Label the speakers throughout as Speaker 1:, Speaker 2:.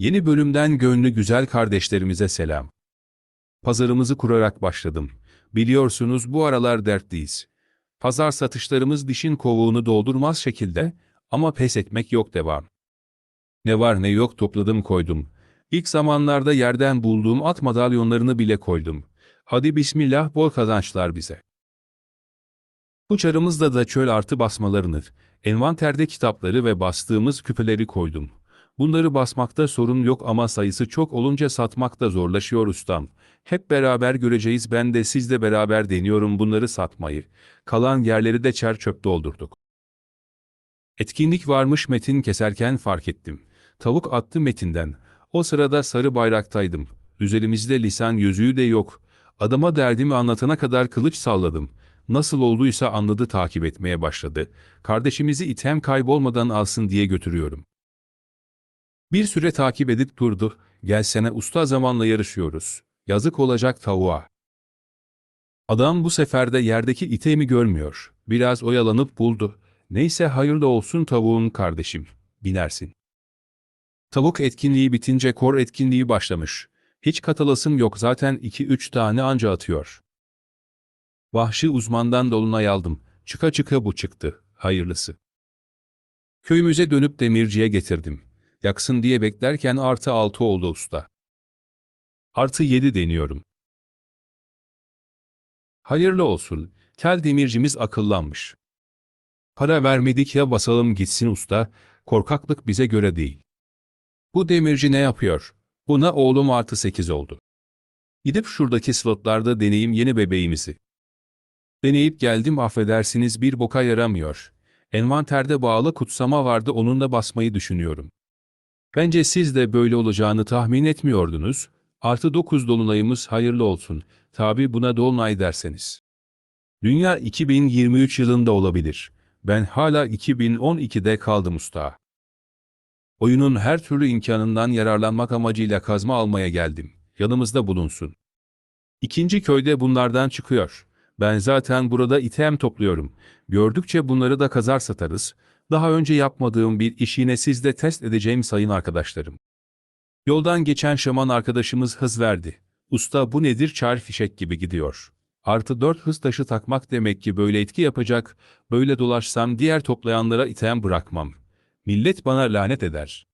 Speaker 1: Yeni bölümden gönlü güzel kardeşlerimize selam. Pazarımızı kurarak başladım. Biliyorsunuz bu aralar dertliyiz. Pazar satışlarımız dişin kovuğunu doldurmaz şekilde ama pes etmek yok devam. Ne var ne yok topladım koydum. İlk zamanlarda yerden bulduğum at madalyonlarını bile koydum. Hadi bismillah bol kazançlar bize. Bu çarımızda da çöl artı basmalarını, envanterde kitapları ve bastığımız küpeleri koydum. Bunları basmakta sorun yok ama sayısı çok olunca satmakta zorlaşıyor ustam. Hep beraber göreceğiz ben de siz de beraber deniyorum bunları satmayı. Kalan yerleri de çer çöp doldurduk. Etkinlik varmış Metin keserken fark ettim. Tavuk attı Metin'den. O sırada sarı bayraktaydım. Üzerimizde lisan yüzüğü de yok. Adama derdimi anlatana kadar kılıç salladım. Nasıl olduysa anladı takip etmeye başladı. Kardeşimizi item kaybolmadan alsın diye götürüyorum. Bir süre takip edip durdu. Gelsene usta zamanla yarışıyoruz. Yazık olacak tavuğa. Adam bu sefer de yerdeki itemi görmüyor. Biraz oyalanıp buldu. Neyse hayırlı olsun tavuğun kardeşim. Binersin. Tavuk etkinliği bitince kor etkinliği başlamış. Hiç katılasım yok zaten 2-3 tane anca atıyor. Vahşi uzmandan dolunay aldım. Çıka çıka bu çıktı. Hayırlısı. Köyümüze dönüp demirciye getirdim. Yaksın diye beklerken artı 6 oldu usta. Artı 7 deniyorum. Hayırlı olsun. Kel demircimiz akıllanmış. Para vermedik ya basalım gitsin usta, korkaklık bize göre değil. Bu demirci ne yapıyor? Buna oğlum artı 8 oldu. Gidip şuradaki slotlarda deneyim yeni bebeğimizi. Deneyip geldim affedersiniz bir boka yaramıyor. Envanterde bağlı kutsama vardı onunla basmayı düşünüyorum. Bence siz de böyle olacağını tahmin etmiyordunuz. Artı 9 dolunayımız hayırlı olsun. Tabi buna dolunay derseniz. Dünya 2023 yılında olabilir. Ben hala 2012'de kaldım usta. Oyunun her türlü imkanından yararlanmak amacıyla kazma almaya geldim. Yanımızda bulunsun. İkinci köyde bunlardan çıkıyor. Ben zaten burada item topluyorum. Gördükçe bunları da kazar satarız. Daha önce yapmadığım bir iş yine sizde test edeceğim sayın arkadaşlarım. Yoldan geçen şaman arkadaşımız hız verdi. Usta bu nedir çar fişek gibi gidiyor. Artı 4 hız taşı takmak demek ki böyle etki yapacak, böyle dolaşsam diğer toplayanlara item bırakmam. Millet bana lanet eder.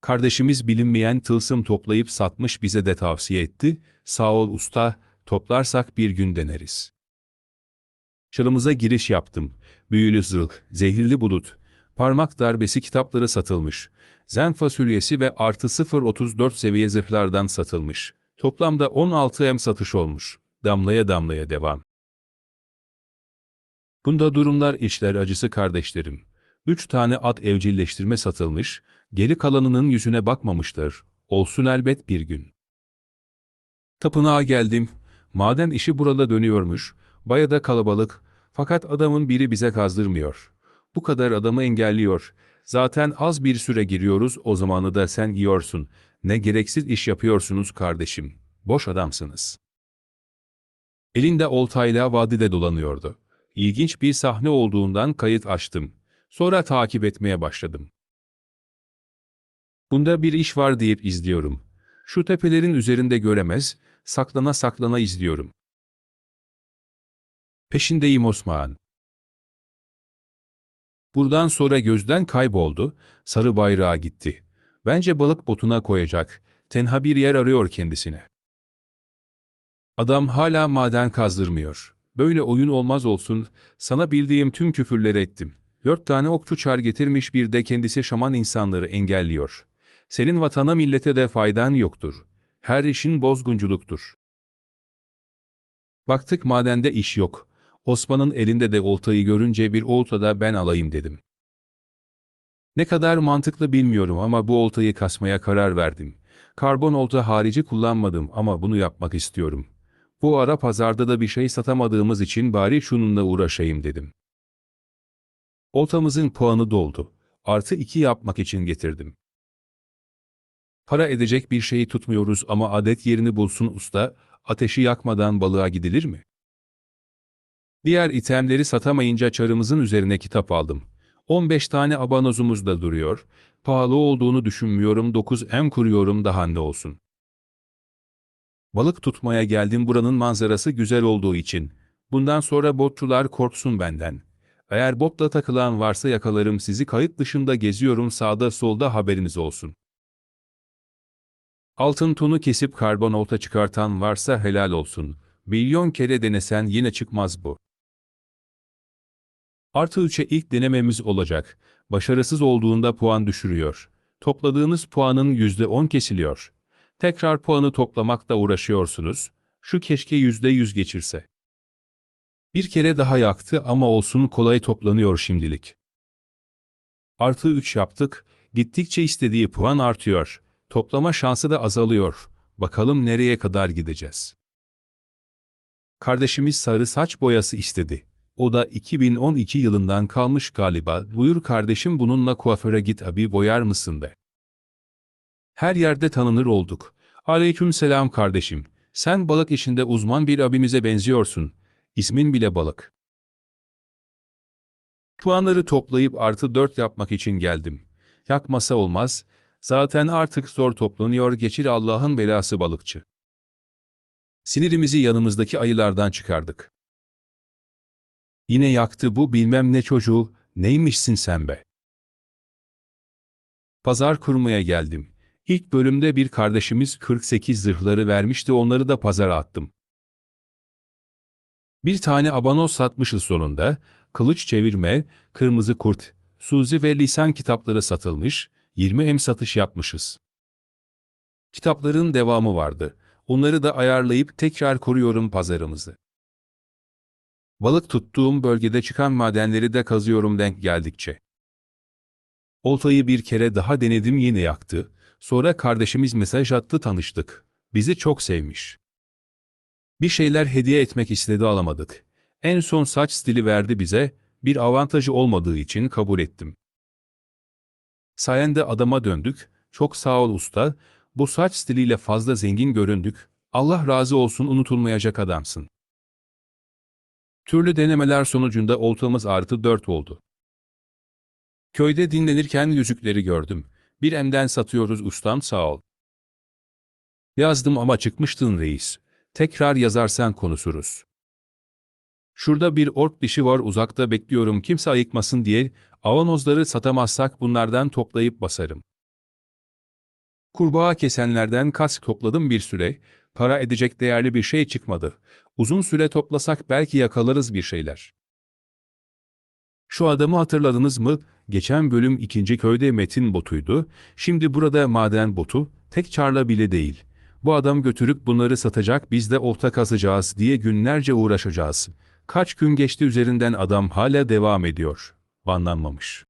Speaker 1: Kardeşimiz bilinmeyen tılsım toplayıp satmış bize de tavsiye etti. Sağ ol usta, toplarsak bir gün deneriz. Çarımıza giriş yaptım. Büyülü zırh, zehirli bulut, parmak darbesi kitapları satılmış. Zen fasulyesi ve artı 0.34 seviye zırhlardan satılmış. Toplamda 16 M satış olmuş. Damlaya damlaya devam. Bunda durumlar işler acısı kardeşlerim. Üç tane at evcilleştirme satılmış, geri kalanının yüzüne bakmamışlar. Olsun elbet bir gün. Tapınağa geldim. Maden işi burada dönüyormuş. Baya da kalabalık. Fakat adamın biri bize kazdırmıyor. Bu kadar adamı engelliyor. Zaten az bir süre giriyoruz o zamanı da sen yiyorsun. Ne gereksiz iş yapıyorsunuz kardeşim. Boş adamsınız. Elinde oltayla vadide dolanıyordu. İlginç bir sahne olduğundan kayıt açtım. Sonra takip etmeye başladım. Bunda bir iş var deyip izliyorum. Şu tepelerin üzerinde göremez, saklana saklana izliyorum. Peşindeyim Osman. Buradan sonra gözden kayboldu, sarı bayrağa gitti. Bence balık botuna koyacak, tenha bir yer arıyor kendisine. Adam hala maden kazdırmıyor. Böyle oyun olmaz olsun, sana bildiğim tüm küfürleri ettim. Dört tane okçu çar getirmiş bir de kendisi şaman insanları engelliyor. Senin vatana millete de faydan yoktur. Her işin bozgunculuktur. Baktık madende iş yok. Osman'ın elinde de oltayı görünce bir olta da ben alayım dedim. Ne kadar mantıklı bilmiyorum ama bu oltayı kasmaya karar verdim. Karbon olta harici kullanmadım ama bunu yapmak istiyorum. Bu ara pazarda da bir şey satamadığımız için bari şununla uğraşayım dedim. Oltamızın puanı doldu. Artı iki yapmak için getirdim. Para edecek bir şeyi tutmuyoruz ama adet yerini bulsun usta, ateşi yakmadan balığa gidilir mi? Diğer itemleri satamayınca çarımızın üzerine kitap aldım. 15 tane abanozumuz da duruyor. Pahalı olduğunu düşünmüyorum 9M kuruyorum daha ne olsun. Balık tutmaya geldim buranın manzarası güzel olduğu için. Bundan sonra botçular korksun benden. Eğer botla takılan varsa yakalarım sizi kayıt dışında geziyorum sağda solda haberiniz olsun. Altın tonu kesip karbon olta çıkartan varsa helal olsun. Milyon kere denesen yine çıkmaz bu. Artı 3'e ilk denememiz olacak. Başarısız olduğunda puan düşürüyor. Topladığınız puanın %10 kesiliyor. Tekrar puanı toplamakla uğraşıyorsunuz. Şu keşke %100 geçirse. Bir kere daha yaktı ama olsun kolay toplanıyor şimdilik. Artı 3 yaptık, gittikçe istediği puan artıyor. Toplama şansı da azalıyor. Bakalım nereye kadar gideceğiz. Kardeşimiz sarı saç boyası istedi. O da 2012 yılından kalmış galiba. Buyur kardeşim bununla kuaföre git abi boyar mısın de. Her yerde tanınır olduk. Aleyküm selam kardeşim. Sen balık işinde uzman bir abimize benziyorsun. İsmin bile balık. Puanları toplayıp artı 4 yapmak için geldim. Yakmasa olmaz. Zaten artık zor toplanıyor geçir Allah'ın belası balıkçı. Sinirimizi yanımızdaki ayılardan çıkardık. Yine yaktı bu bilmem ne çocuğu, neymişsin sen be? Pazar kurmaya geldim. İlk bölümde bir kardeşimiz 48 zırhları vermişti onları da pazara attım. Bir tane abanoz satmışız sonunda, kılıç çevirme, kırmızı kurt, Suzi ve lisan kitapları satılmış, 20 em satış yapmışız. Kitapların devamı vardı. Onları da ayarlayıp tekrar kuruyorum pazarımızı. Balık tuttuğum bölgede çıkan madenleri de kazıyorum denk geldikçe. Oltayı bir kere daha denedim yine yaktı. Sonra kardeşimiz mesaj attı tanıştık. Bizi çok sevmiş. Bir şeyler hediye etmek istedi alamadık. En son saç stili verdi bize, bir avantajı olmadığı için kabul ettim. Sayende adama döndük, çok sağ ol usta, bu saç stiliyle fazla zengin göründük, Allah razı olsun unutulmayacak adamsın. Türlü denemeler sonucunda oltamız artı 4 oldu. Köyde dinlenirken yüzükleri gördüm. Bir emden satıyoruz ustam sağ ol. Yazdım ama çıkmıştın reis. Tekrar yazarsan konuşuruz. Şurada bir ork dişi var uzakta bekliyorum kimse ayıkmasın diye, avanozları satamazsak bunlardan toplayıp basarım. Kurbağa kesenlerden kask topladım bir süre, para edecek değerli bir şey çıkmadı. Uzun süre toplasak belki yakalarız bir şeyler. Şu adamı hatırladınız mı? Geçen bölüm ikinci köyde Metin botuydu, şimdi burada maden botu, tek çarla bile değil. Bu adam götürüp bunları satacak biz de olta kazacağız diye günlerce uğraşacağız. Kaç gün geçti üzerinden adam hala devam ediyor. Banlanmamış.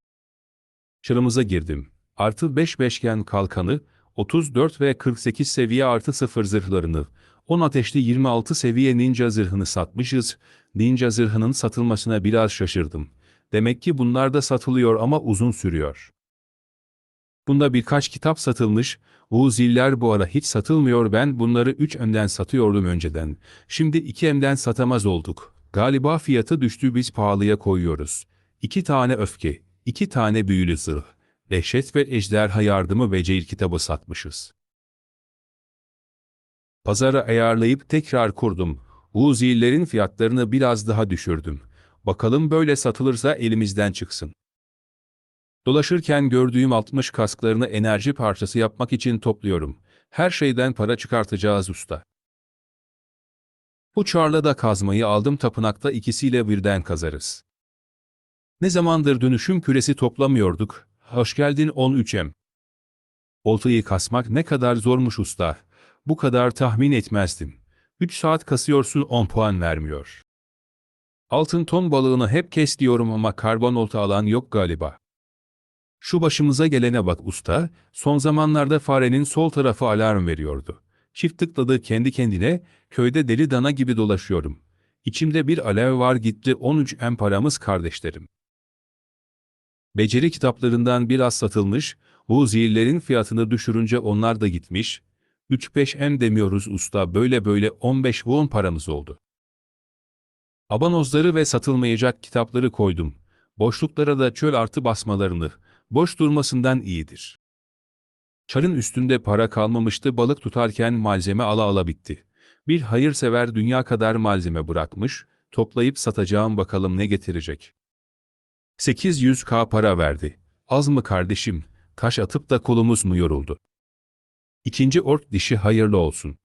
Speaker 1: Çırımıza girdim. Artı 5 beşgen kalkanı, 34 ve 48 seviye artı 0 zırhlarını, 10 ateşli 26 seviye ninja zırhını satmışız. Ninja zırhının satılmasına biraz şaşırdım. Demek ki bunlar da satılıyor ama uzun sürüyor. Bunda birkaç kitap satılmış, bu ziller bu ara hiç satılmıyor ben bunları 3 önden satıyordum önceden. Şimdi 2 emden satamaz olduk. Galiba fiyatı düştü biz pahalıya koyuyoruz. 2 tane öfke, 2 tane büyülü zırh, dehşet ve ejderha yardımı ve cehil kitabı satmışız. Pazara ayarlayıp tekrar kurdum. Uzi'lerin fiyatlarını biraz daha düşürdüm. Bakalım böyle satılırsa elimizden çıksın. Dolaşırken gördüğüm 60 kasklarını enerji parçası yapmak için topluyorum. Her şeyden para çıkartacağız usta. Bu çarla da kazmayı aldım tapınakta ikisiyle birden kazarız. Ne zamandır dönüşüm küresi toplamıyorduk. Hoş geldin 13'em. Oltayı kasmak ne kadar zormuş usta. Bu kadar tahmin etmezdim. 3 saat kasıyorsun 10 puan vermiyor. Altın ton balığını hep kes diyorum ama karbon olta alan yok galiba. Şu başımıza gelene bak usta, son zamanlarda farenin sol tarafı alarm veriyordu. Çift tıkladı kendi kendine, köyde deli dana gibi dolaşıyorum. İçimde bir alev var gitti 13 em paramız kardeşlerim. Beceri kitaplarından biraz satılmış, bu zihirlerin fiyatını düşürünce onlar da gitmiş, 3-5 em demiyoruz usta böyle böyle 15 won paramız oldu. Abanozları ve satılmayacak kitapları koydum. Boşluklara da çöl artı basmalarını, boş durmasından iyidir. Çarın üstünde para kalmamıştı balık tutarken malzeme ala ala bitti. Bir hayırsever dünya kadar malzeme bırakmış, toplayıp satacağım bakalım ne getirecek. 800k para verdi. Az mı kardeşim, taş atıp da kolumuz mu yoruldu? İkinci ork dişi hayırlı olsun.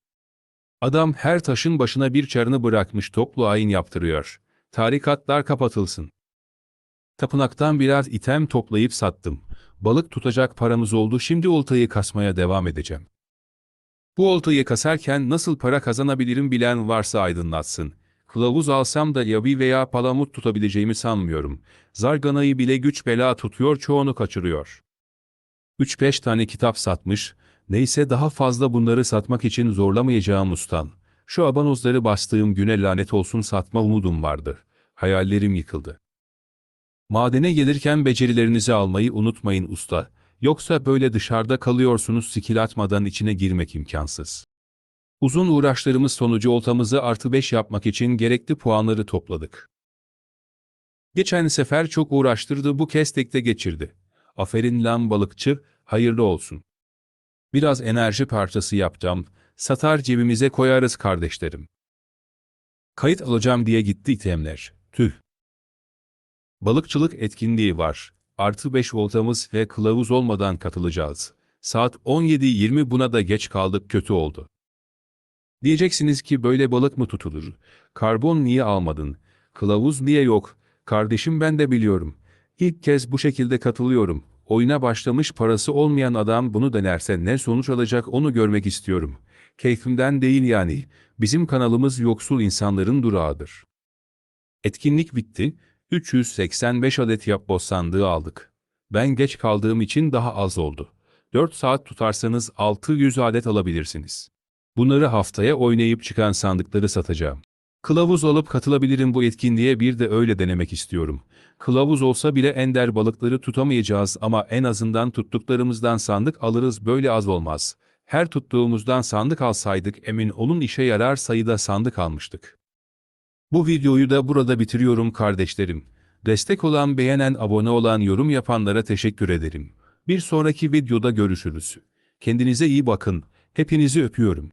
Speaker 1: Adam her taşın başına bir çarını bırakmış toplu ayin yaptırıyor. Tarikatlar kapatılsın. Tapınaktan birer item toplayıp sattım. Balık tutacak paramız oldu şimdi oltayı kasmaya devam edeceğim. Bu oltayı kasarken nasıl para kazanabilirim bilen varsa aydınlatsın. Kılavuz alsam da yabi veya palamut tutabileceğimi sanmıyorum. Zarganayı bile güç bela tutuyor çoğunu kaçırıyor. 3-5 tane kitap satmış, neyse daha fazla bunları satmak için zorlamayacağım ustan. Şu abanozları bastığım güne lanet olsun satma umudum vardı. Hayallerim yıkıldı. Madene gelirken becerilerinizi almayı unutmayın usta. Yoksa böyle dışarıda kalıyorsunuz skill atmadan içine girmek imkansız. Uzun uğraşlarımız sonucu oltamızı artı 5 yapmak için gerekli puanları topladık. Geçen sefer çok uğraştırdı bu kez tekte geçirdi. Aferin lan balıkçı, hayırlı olsun. Biraz enerji parçası yapacağım, satar cebimize koyarız kardeşlerim. Kayıt alacağım diye gitti itemler, tüh. Balıkçılık etkinliği var. Artı 5 voltamız ve kılavuz olmadan katılacağız. Saat 17.20 buna da geç kaldık kötü oldu. Diyeceksiniz ki böyle balık mı tutulur? Karbon niye almadın? Kılavuz niye yok? Kardeşim ben de biliyorum. İlk kez bu şekilde katılıyorum. Oyuna başlamış parası olmayan adam bunu denerse ne sonuç alacak onu görmek istiyorum. Keyfimden değil yani. Bizim kanalımız yoksul insanların durağıdır. Etkinlik bitti. 385 adet yapboz sandığı aldık. Ben geç kaldığım için daha az oldu. 4 saat tutarsanız 600 adet alabilirsiniz. Bunları haftaya oynayıp çıkan sandıkları satacağım. Kılavuz alıp katılabilirim bu etkinliğe bir de öyle denemek istiyorum. Kılavuz olsa bile ender balıkları tutamayacağız ama en azından tuttuklarımızdan sandık alırız böyle az olmaz. Her tuttuğumuzdan sandık alsaydık emin olun işe yarar sayıda sandık almıştık. Bu videoyu da burada bitiriyorum kardeşlerim. Destek olan, beğenen, abone olan, yorum yapanlara teşekkür ederim. Bir sonraki videoda görüşürüz. Kendinize iyi bakın. Hepinizi öpüyorum.